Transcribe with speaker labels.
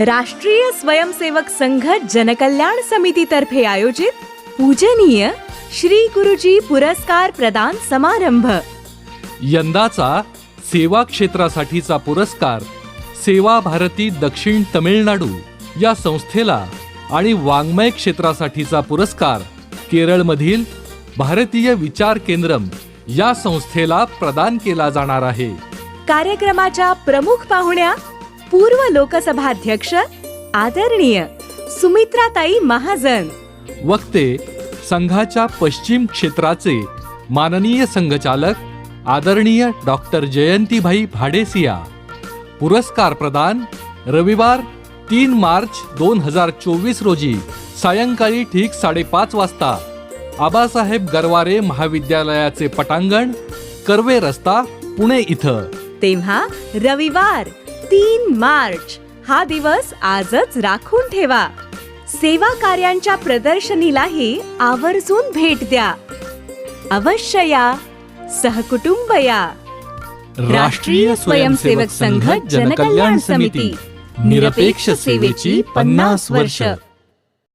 Speaker 1: राष्ट्रीय स्वयंसेवक संघ जनकल्याण समितीतर्फे आयोजित पूजनीय श्री गुरुजी पुरस्कार प्रदान समारंभ.
Speaker 2: यंदाचा सेवा क्षेत्रासाठीचा पुरस्कार सेवा भारती दक्षिण तमिळनाडू या संस्थेला आणि वाङ्मय क्षेत्रासाठीचा पुरस्कार केरळमधील भारतीय विचार केंद्रम या संस्थेला प्रदान केला जाणार आहे.
Speaker 1: कार्यक्रमाच्या प्रमुख पाहुण्या पूर्व लोकसभाध्यक्ष आदरणीय सुमित्राताई महाजन.
Speaker 2: वक्ते संघाच्या पश्चिम क्षेत्राचे माननीय संघचालक आदरणीय डॉक्टर जयंतीभाई भाडेसिया. पुरस्कार प्रदान रविवार तीन मार्च दोन हजार चोवीस रोजी सायंकाळी ठीक साडेपाच वाजता आबासाहेब गरवारे महाविद्यालयाचे पटांगण कर्वे रस्ता पुणे इथं.
Speaker 1: तेव्हा रविवार तीन मार्च. हा दिवस आजच राखून ठेवा. सेवा कार्यांच्या प्रदर्शनीलाही आवर्जून भेट द्या. अवश्य या. सहकुटुंब या.
Speaker 2: राष्ट्रीय स्वयंसेवक संघ जनकल्याण समिती. निरपेक्ष सेवेची पन्नास वर्ष.